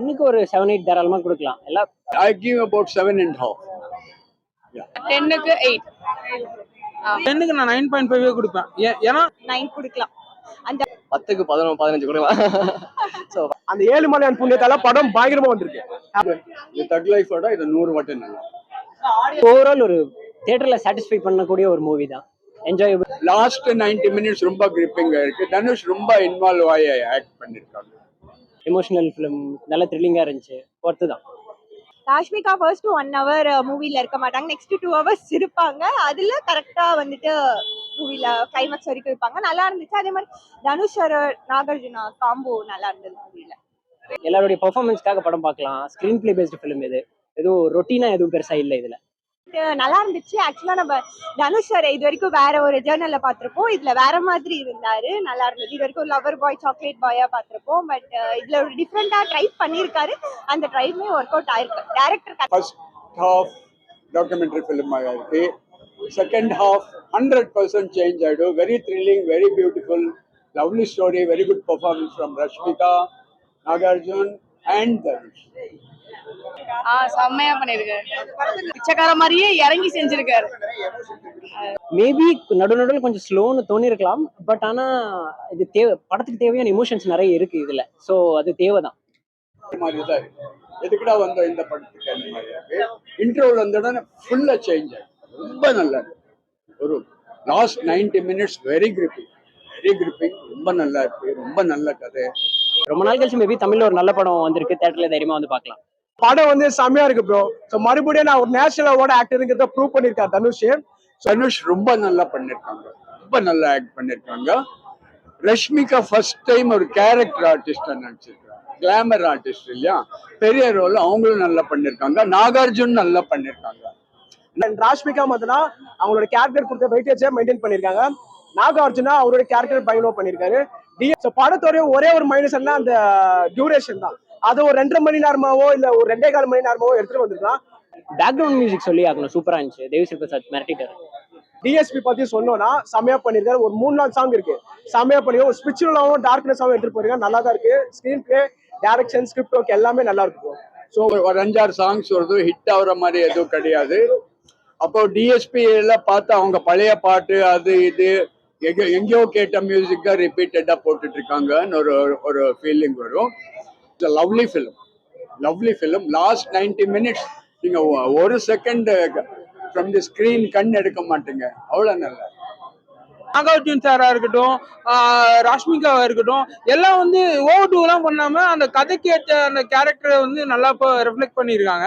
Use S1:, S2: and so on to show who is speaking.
S1: டென்னுக்கு ஒரு seven eight தாராளமாக கொடுக்கலாம். எல்லாம்
S2: and a half.
S3: டென்னுக்கு எயிட்
S4: டென்னுக்கு நான் நைன் பாயிண்ட் ஃபைவ் கொடுப்பேன். ஏன்னா
S3: நைன் கொடுக்கலாம். அந்த
S5: பத்துக்கு பதினொன்று பதினஞ்சு கொடுக்கலாம் ஸோ
S6: அந்த ஏழு மலையான் புண்ணியத்தால படம் பயங்கரமா வந்திருக்கு.
S2: இந்த தக் லைஃபோட இது நூறு வாட்டி நல்லா
S1: ஓவரால் ஒரு தியேட்டரில் சாட்டிஸ்ஃபை பண்ணக்கூடிய ஒரு மூவி தான். என்ஜாய்
S2: லாஸ்ட் 90 மினிட்ஸ் ரொம்ப கிரிப்பிங்கா இருக்கு. தனுஷ் ரொம்ப இன்வால்வ் ஆகி ஆக்ட் பண்ணிருக்காங்க.
S1: எமோஷனல் ஃபிலிம் நல்ல த்ரில்லிங்காக இருந்துச்சு. ஒர்த்து தான்.
S3: ராஷ்மிகா ஃபர்ஸ்ட் ஒன் ஹவர் மூவில இருக்க மாட்டாங்க. நெக்ஸ்ட் டூ ஹவர்ஸ் இருப்பாங்க. அதுல கரெக்டா வந்துட்டு மூவில கிளைமேக்ஸ் வரைக்கும் இருப்பாங்க. நல்லா இருந்துச்சு. அதே மாதிரி தனுஷ் sir, நாகார்ஜுனா காம்போ நல்லா இருந்தது மூவில
S1: எல்லாருடைய பெர்ஃபார்மன்ஸ்க்காக படம் பார்க்கலாம். ஸ்க்ரீன் பிளே பேஸ்டு ஃபிலிம் இது. எதுவும் ரொட்டீனா எதுவும் பெருசா இல்லை இதுல.
S3: நல்லா இருந்துச்சு. ஆக்சுவலா நம்ம தனுஷ் சார் இது வரைக்கும் வேற ஒரு ஜேர்னல்ல பாத்திருப்போம் இதுல வேற மாதிரி இருந்தாரு. நல்லா இருந்தது. இது வரைக்கும் லவர் பாய் சாக்லேட் பாயா பாத்திருப்போம் பட் இதுல ஒரு டிஃப்ரெண்டா ட்ரை பண்ணிருக்காரு. அந்த ட்ரைவுமே ஒர்க் அவுட் ஆயிருக்கு. Director
S2: first half documentary film இருக்கு. Second half hundred percent change ஆகிடும் very thrilling very beautiful lovely story very good performance from Rashmika Nagarjun and Dhanush
S7: ஆ செம்மையா பண்ணிருக்காரு பிச்சைக்கார மாதிரியே இறங்கி செஞ்சிருக்காரு.
S1: மேபி நடு நடுவில் கொஞ்சம் ஸ்லோன்னு தோணிருக்கலாம் பட் ஆனா இது தேவை படத்துக்கு தேவையான எமோஷன்ஸ் நிறைய இருக்கு இதுல. ஸோ அது தேவை தான்
S2: மாதிரி தான் இருக்கு. எதுக்குடா வந்தோம் இந்த படத்துக்கு அந்த மாதிரி? இன்டர்வல் வந்த உடனே ஃபுல்லா சேஞ்ச் ரொம்ப நல்லா இருக்கு. ஒரு last 90 minutes very gripping very gripping ரொம்ப நல்லா இருக்கு. ரொம்ப நல்ல கதை.
S1: ரொம்ப நாள் கழிச்சு மேபி தமிழ்ல ஒரு நல்ல படம் வந்திருக்கு. தேட்டர்ல தைரியமா வந்து பார்க்கலாம்.
S6: படம் வந்து செம்மையா இருக்கு ப்ரோ ஸோ மறுபடியும் நான் ஒரு நேஷனல் அவார்டு ஆக்டருங்கிறத ப்ரூவ் பண்ணிருக்காரு தனுஷ்.
S2: தனுஷ் ரொம்ப நல்லா பண்ணிருக்காங்க. ரொம்ப நல்லா ஆக்ட் பண்ணிருக்காங்க. ரஷ்மிகா ஃபர்ஸ்ட் டைம் ஒரு கேரக்டர் ஆர்டிஸ்டா நடிச்சிருக்காங்க. கிளாமர் ஆர்டிஸ்ட் இல்லையா? பெரிய ரோல் அவங்களும் நல்லா பண்ணிருக்காங்க. நாகார்ஜுன் நல்லா பண்ணிருக்காங்க.
S6: And ராஷ்மிகா மதனா அவங்களோட கேரக்டர் கொடுத்த வெயிட்டேஜை மெயின்டைன் பண்ணிருக்காங்க நாகார்ஜுனா அவரோட கேரக்டர் பயங்கரமா பண்ணிருக்காரு டி ஸோ படத்தோட ஒரே ஒரு மைனஸ் என்ன? அந்த டியூரேஷன் தான். அது ஒரு ரெண்டரை மணி நேரமாவோ இல்ல ஒரு ரெண்டே கால் மணி நேரமாவோ எடுத்துட்டு வந்திருக்கலாம்.
S1: பேக்ரவுண்ட் மியூசிக் சொல்லி ஆகணும் சூப்பரா இருந்துச்சு. தேவிஸ்ரீ பிரசாத் மிரட்டிட்டாரு.
S6: டிஎஸ்பி பத்தி சொன்னோம்னா செம்மையா பண்ணிருக்காரு ஒரு மூணு நாலு சாங் இருக்கு. செம்மையா பண்ணி ஒரு ஸ்பிரிச்சுவலாவும் டார்க்னஸாவும் எடுத்துட்டு போயிருக்காங்க நல்லா தான் இருக்கு. Screenplay direction script work எல்லாமே நல்லா இருக்கு
S2: ஸோ ஒரு அஞ்சாறு சாங்ஸ் வருது. ஹிட் ஆகுற மாதிரி எதுவும் கிடையாது. அப்போ டிஎஸ்பி எல்லாம் பார்த்து அவங்க பழைய பாட்டு அது இது எங்க எங்கேயோ கேட்ட மியூசிக்கா ரிப்பீட்டடா போட்டுட்டு இருக்காங்கன்னு ஒரு ஒரு ஃபீலிங் வரும். Lovely film lovely film last 90 minutes நீங்கள் ஒரு செகண்ட் ஃப்ரம் தி ஸ்க்ரீன் கண் எடுக்க மாட்டீங்க. அவ்வளவு நல்லா.
S4: நாகார்ஜுன் சாராக இருக்கட்டும் ராஷ்மிகாவாக ராஷ்மிகாவா இருக்கட்டும் எல்லாம் வந்து ஓவர் டூ எல்லாம் பண்ணாம அந்த கதைக்கு ஏற்ற அந்த கேரக்டரை வந்து நல்லா இப்போ ரெஃப்ளெக்ட் பண்ணியிருக்காங்க.